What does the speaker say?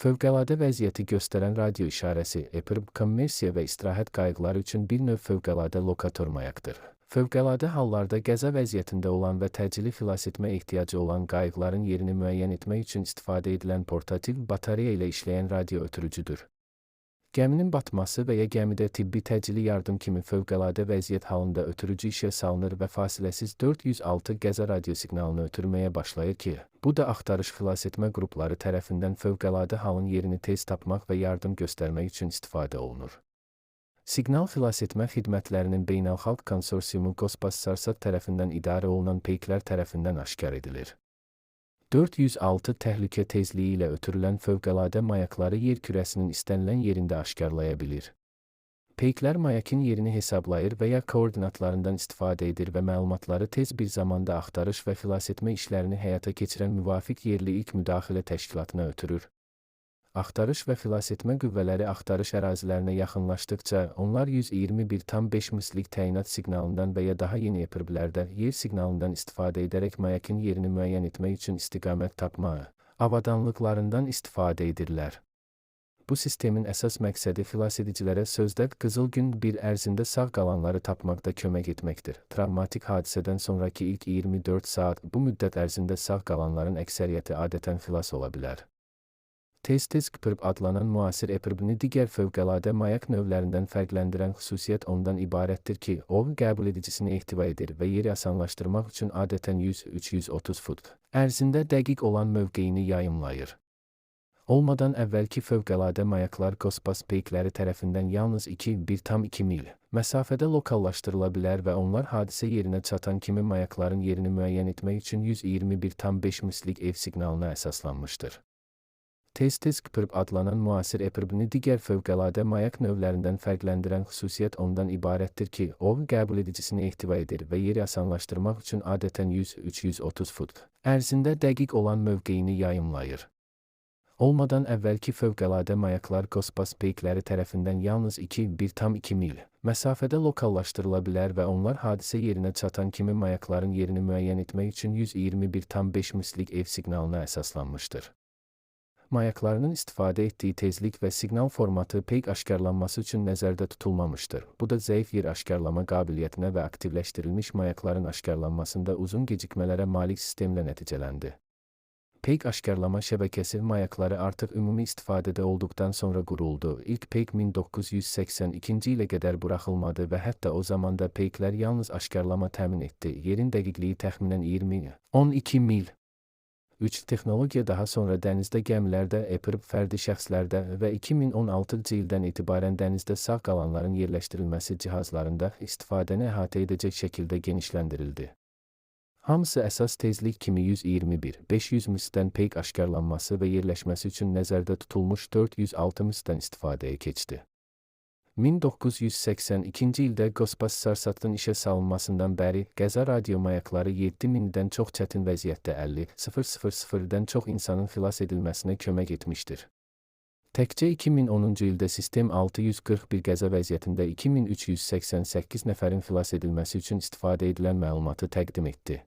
Fövqəladə vəziyyəti göstərən radio işarəsi EPIRB kommersiya və istirahət qayğıları üçün bir növ fövqəladə lokator mayakdır. Fövqəladə hallarda qəza vəziyyətində olan və təcili xilas etmə ehtiyacı olan qayğıların yerini müəyyən etmək üçün istifadə edilən portativ batareya ilə işləyən radio ötürücüdür. Gəminin batması və ya gəmidə tibbi təcili yardım kimi fövqəladə vəziyyət halında ötürücü işə salınır və fasiləsiz 406 qəza radiosiqnalını ötürməyə başlayır ki, bu da axtarış xilas etmə qrupları tərəfindən fövqəladə halın yerini tez tapmaq və yardım göstərmək üçün istifadə olunur. Siqnal xilas etmə xidmətlərinin beynəlxalq konsorsiumu Qosbas Sarsat tərəfindən idarə olunan peyklər tərəfindən aşkar edilir. 406 təhlükə tezliyi ilə ötürülən fövqəladə mayakları yer kürəsinin istənilən yerində aşkarlaya bilir. Peyklər mayakin yerini hesablayır və ya koordinatlarından istifadə edir və məlumatları tez bir zamanda axtarış və xilas etmə işlərini həyata keçirən müvafiq yerli ilk müdaxilə təşkilatına ötürür. Axtarış və xilasetmə qüvvələri axtarış ərazilərinə yaxınlaşdıqca, onlar 121,5 mislik təyinat siqnalından və ya daha yeni EPIRB-lərdə yer siqnalından istifadə edərək mayakin yerini müəyyən etmək üçün istiqamət tapma, avadanlıqlarından istifadə edirlər. Bu sistemin əsas məqsədi xilasedicilərə sözdə qızıl gün bir ərzində sağ qalanları tapmaqda kömək etməkdir. Travmatik hadisədən sonraki ilk 24 saat bu müddət ərzində sağ qalanların əksəriyyəti adətən xilas ola bilər. Tez-tez qıpırb adlanan müasir epirbini digər fövqəladə mayak növlərindən fərqləndirən xüsusiyyət ondan ibarətdir ki, o qəbul edicisini ehtiva edir və yeri asanlaşdırmaq üçün adətən 100-330 fut ərzində dəqiq olan mövqeyini yayımlayır. Olmadan əvvəlki fövqəladə mayaklar Kospas peykləri tərəfindən yalnız 2-1,2 mil məsafədə lokallaşdırıla bilər və onlar hadisə yerinə çatan kimi mayakların yerini müəyyən etmək üçün 121,5 mislik ev siqnalına əsaslanmışdır. Tez-tez qıpırb adlanan müasir epirbini digər fövqəladə mayak növlərindən fərqləndirən xüsusiyyət ondan ibarətdir ki, o qəbul edicisini ehtiva edir və yeri asanlaşdırmaq üçün adətən 100-330 fut ərzində dəqiq olan mövqeyini yayımlayır. Olmadan əvvəlki fövqəladə mayaklar Kospas peykləri tərəfindən yalnız 2-1,2 mil məsafədə lokallaşdırıla bilər və onlar hadisə yerinə çatan kimi mayakların yerini müəyyən etmək üçün 121,5 mislik ev siqnalına əsaslanmışdır mayaklarının istifadə etdiyi tezlik və siqnal formatı peyk aşkarlanması üçün nəzərdə tutulmamışdır. Bu da zəif yer aşkarlama qabiliyyətinə və aktivləşdirilmiş mayakların aşkarlanmasında uzun gecikmələrə malik sistemlə nəticələndi. Peyk aşkarlama şəbəkəsi mayakları artıq ümumi istifadədə olduqdan sonra quruldu. İlk peyk 1982-ci ilə qədər buraxılmadı və hətta o zamanda peyklər yalnız aşkarlama təmin etdi. Yerin dəqiqliyi təxminən 20-12 mil 3 texnologiya daha sonra dənizdə gəmilərdə, EPIRB fərdi şəxslərdə və 2016-cı ildən etibarən dənizdə sağ qalanların yerləşdirilməsi cihazlarında istifadəni əhatə edəcək şəkildə genişləndirildi. Hamısı əsas tezlik kimi 121-500 misdən peyk aşkarlanması və yerləşməsi üçün nəzərdə tutulmuş 406 misdən istifadəyə keçdi. 1982-ci ildə Qospas Sarsatın işə salınmasından bəri qəza radiomayakları 7000-dən çox çətin vəziyyətdə 50-000-dən çox insanın xilas edilməsinə kömək etmişdir. Təkcə 2010-cu ildə sistem 641 qəza vəziyyətində 2388 nəfərin xilas edilməsi üçün istifadə edilən məlumatı təqdim etdi.